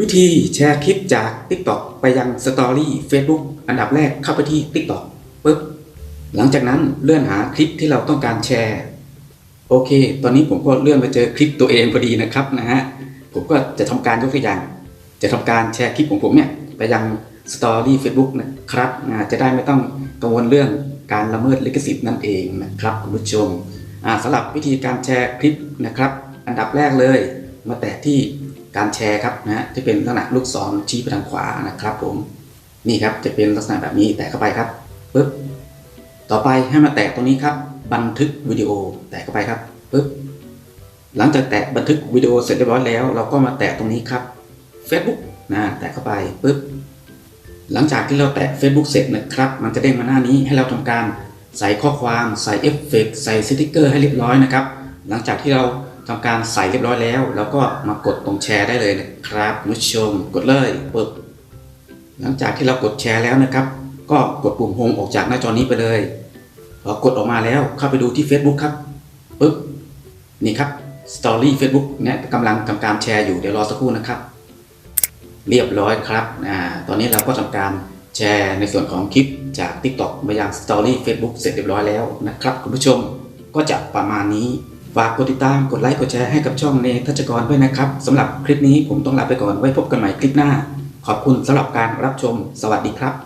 วิธีแชร์คลิปจาก TikTok ไปยังสตอรี่ Facebook อันดับแรกเข้าไปที่ TikTok ปึ๊บ หลังจากนั้นเลื่อนหาคลิปที่เราต้องการแชร์ โอเค ตอนนี้ผมก็เลื่อนไปเจอคลิปตัวเองพอดีนะครับนะฮะ ผมก็จะทำการยกตัวอย่าง จะทำการแชร์คลิปของผมเนี่ยไปยังสตอรี่ Facebook นะครับนะจะได้ไม่ต้องกังวลเรื่องการละเมิดลิขสิทธิ์นั่นเองนะครับคุณผู้ชมอ่าสำหรับวิธีการแชร์คลิปนะครับ อันดับแรกเลย มาแตะที่ การแชร์ครับนะฮะที่เป็นลักษณะลูกศรชี้ไปทางขวานะครับ ผมนี่ครับจะเป็นลักษณะแบบนี้แตะเข้าไปครับปึ๊บต่อไปให้มาแตะตรงนี้ครับ บันทึกวิดีโอแตะเข้าไปครับปึ๊บหลังจากแตะบันทึกวิดีโอเสร็จเรียบร้อยแล้ว เราก็มาแตะตรงนี้ครับ Facebook นะแตะเข้าไปปึ๊บหลังจากที่เราแตะ Facebook เสร็จนะครับ มันจะเด้งมาหน้านี้ให้เราทำการใส่ข้อความใส่เอฟเฟกต์ใส่สติกเกอร์ให้เรียบร้อยนะครับ หลังจากที่เราทำการใส่เรียบร้อยแล้วเราก็มากดตรงแชร์ได้เลยนะครับคุณผู้ชมกดเลยปึ๊บหลังจากที่เรากดแชร์แล้วนะครับ ก็กดปุ่มโฮมออกจากหน้าจอนี้ไปเลยพอกดออกมาแล้วเข้าไปดูที่ Facebook ครับปึ๊บนี่ครับ Story Facebook เนี่ยกำลังทำการแชร์อยู่เดี๋ยวรอสักครู่นะครับ เรียบร้อยครับอ่าตอนนี้เราก็ทำการแชร์ในส่วนของคลิปจาก TikTok มายัง Story Facebook เสร็จเรียบร้อยแล้วนะครับ คุณผู้ชมก็จะประมาณนี้ ฝากกดติดตามกดไลค์กดแชร์ให้กับช่องเนทัชกรด้วยนะครับสำหรับคลิปนี้ผมต้องลาไปก่อนไว้พบกันใหม่คลิปหน้า ขอบคุณสำหรับการรับชม สวัสดีครับ